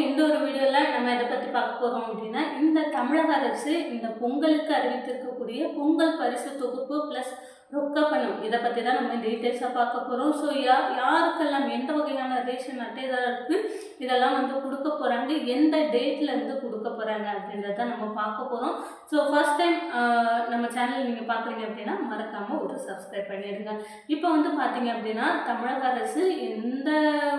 இந்த ஒரு வீடியோவில் நம்ம இதை பற்றி பார்க்க போகிறோம் அப்படின்னா இந்த தமிழக அரசு இந்த பொங்கலுக்கு அறிவித்திருக்கக்கூடிய பொங்கல் பரிசு தொகுப்பு ப்ளஸ் ரொக்க பணம் இதை பற்றி தான் நம்ம டீட்டெயில்ஸாக பார்க்க போகிறோம் ஸோ யா யாருக்கெல்லாம் எந்த வகையான ரேஷன் அட்டைதாரருக்கு இதெல்லாம் வந்து கொடுக்க போகிறாங்க எந்த டேட்லேருந்து கொடுக்க போகிறாங்க அப்படின்றத நம்ம பார்க்க போகிறோம் ஸோ ஃபர்ஸ்ட் டைம் நம்ம சேனல் நீங்கள் பார்க்குறீங்க அப்படின்னா மறக்காமல் ஒரு சப்ஸ்கிரைப் பண்ணிடுங்க இப்போ வந்து பார்த்தீங்க அப்படின்னா தமிழக அரசு எந்த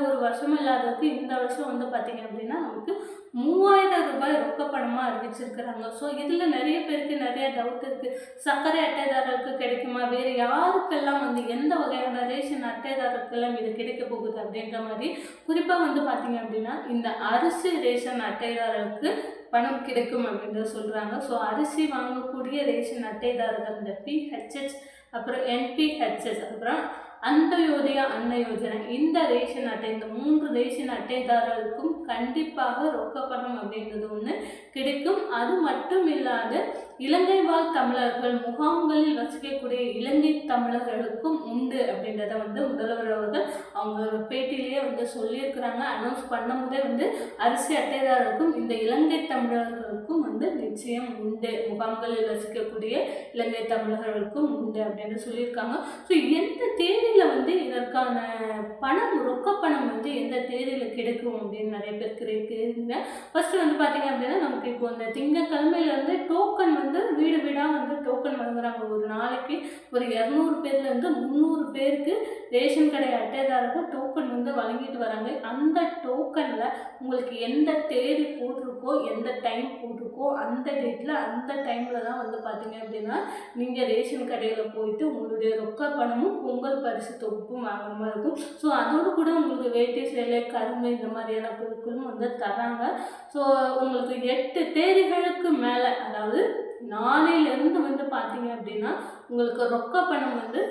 ஒரு வருஷமும் இல்லாததுக்கு இந்த வருஷம் வந்து பார்த்தீங்க அப்படின்னா நமக்கு மூவாயிரம் ரூபாய் ரொக்க பணமாக அறிவிச்சிருக்கிறாங்க. ஸோ இதில் நிறைய பேருக்கு நிறைய டவுட் இருக்குது சர்க்கரை அட்டைதாரருக்கு கிடைக்குமா? வேறு யாருக்கெல்லாம் வந்து எந்த வகையான ரேஷன் அட்டைதாரருக்கெல்லாம் இது கிடைக்க போகுது அப்படின்ற மாதிரி குறிப்பாக வந்து பார்த்தீங்க அப்படின்னா இந்த அரிசி ரேஷன் அட்டைதாரருக்கு பணம் கிடைக்கும் அப்படின்றத சொல்கிறாங்க ஸோ அரிசி வாங்கக்கூடிய ரேஷன் அட்டைதாரர்கள் இந்த பிஹெச்எச் அப்புறம் என்பிஹெச்எஸ் அப்புறம் அந்தயோதயா அன்ன யோஜனை. இந்த ரேஷன் அட்டை இந்த மூன்று ரேஷன் அட்டைதாரர்களுக்கும் கண்டிப்பாக ரொக்க பணம் அப்படின்றது ஒன்று கிடைக்கும். அது மட்டும் இல்லாத இலங்கை வாழ் தமிழர்கள் முகாம்களில் வசிக்கக்கூடிய இலங்கை தமிழர்களுக்கும் உண்டு அப்படின்றத வந்து முதல்வர் அவர்கள் அவங்க பேட்டியிலேயே வந்து சொல்லியிருக்கிறாங்க. அனௌன்ஸ் பண்ணும்போதே வந்து அரிசி அட்டைதாரருக்கும் இந்த இலங்கை தமிழர்களுக்கும் வந்து நிச்சயம் உண்டு. முகாம்களில் வசிக்கக்கூடிய இலங்கை தமிழர்களுக்கும் உண்டு அப்படின்னு சொல்லியிருக்காங்க. ஸோ எந்த தேதியில் வந்து இதற்கான பணம் ரொக்க பணம் வந்து எந்த தேதியில் கிடைக்கும் அப்படின்னு நிறைய பேருக்கு இருக்குங்க ஃபர்ஸ்ட் வந்து பார்த்தீங்க அப்படின்னா நமக்கு இப்போ இந்த திங்கக்கிழமையிலேருந்து டோக்கன் வந்து வீடு வீடாக வந்து டோக்கன் வழங்குறாங்க. ஒரு நாளைக்கு ஒரு இரநூறு பேர்லேருந்து முந்நூறு பேருக்கு ரேஷன் கடை அட்டைதாரர்கள் டோக்கன் வந்து வழங்கிட்டு வராங்க. அந்த டோக்கனில் உங்களுக்கு எந்த தேதி போட்டிருக்கோ எந்த டைம் போட்டிருக்கோ அந்த டேட்டில் அந்த டைமில் தான் வந்து பார்த்தீங்க அப்படின்னா நீங்கள் ரேஷன் கடையில் போயிட்டு உங்களுடைய ரொக்க பணமும் பொங்கல் பரிசு தொகுப்பும் வாங்குற மாதிரி இருக்கும். ஸோ அதோடு கூட உங்களுக்கு வேட்டி சேலை கரும்பு இந்த மாதிரியான பொருட்களும் வந்து தராங்க. ஸோ உங்களுக்கு எட்டு தேதிகளுக்கு மேலே அதாவது நாளையிலேருந்து வந்து பார்த்தீங்க அப்படின்னா உங்களுக்கு ரொக்க பணம் வந்து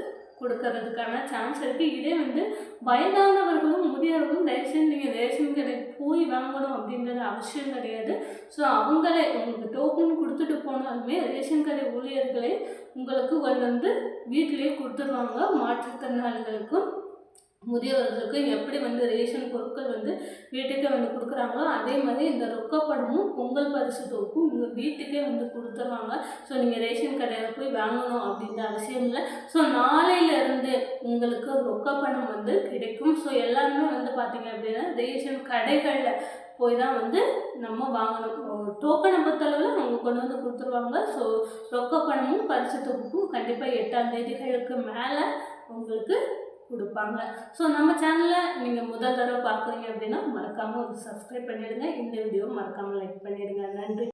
கொடுக்கறதுக்கான சான்ஸ் இருக்குது இதே வந்து வயதானவர்களும் முதியவர்களும் தயவுசெய்து நீங்கள் ரேஷன் கடைக்கு போய் வாங்கணும் அப்படின்றது அவசியம் கிடையாது. ஸோ அவங்களே உங்களுக்கு டோக்கன் கொடுத்துட்டு போனாலுமே ரேஷன் கடை ஊழியர்களே உங்களுக்கு வந்து வீட்டிலேயே கொடுத்துருவாங்க. மாற்றுத்திறனாளிகளுக்கும் முதியவர்களுக்கு எப்படி வந்து ரேஷன் பொருட்கள் வந்து வீட்டுக்கே வந்து கொடுக்குறாங்களோ அதே மாதிரி இந்த ரொக்கப்படமும் பொங்கல் பரிசு தொகுப்பும் உங்கள் வீட்டுக்கே வந்து கொடுத்துருவாங்க ஸோ நீங்கள் ரேஷன் கடையில் போய் வாங்கணும் அப்படின்ற அவசியம் இல்லை. ஸோ நாளையிலேருந்து உங்களுக்கு ரொக்கப்பணம் வந்து கிடைக்கும். ஸோ எல்லாருமே வந்து பார்த்தீங்க அப்படின்னா ரேஷன் கடைகளில் போய் தான் வந்து நம்ம வாங்கணும். டோக்கனை பொறுத்தளவில் அவங்க கொண்டு வந்து கொடுத்துருவாங்க. ஸோ ரொக்க பணமும் பரிசு தொகுப்பும் கண்டிப்பாக எட்டாம் தேதிகளுக்கு மேலே உங்களுக்கு கொடுப்பாங்க. ஸோ நம்ம சேனலில் நீங்கள் முதல் தடவை பார்க்குறீங்க அப்படின்னா மறக்காமல் ஒரு சப்ஸ்கிரைப் பண்ணிவிடுங்க இந்த வீடியோ மறக்காமல் லைக் பண்ணிவிடுங்க நன்றி.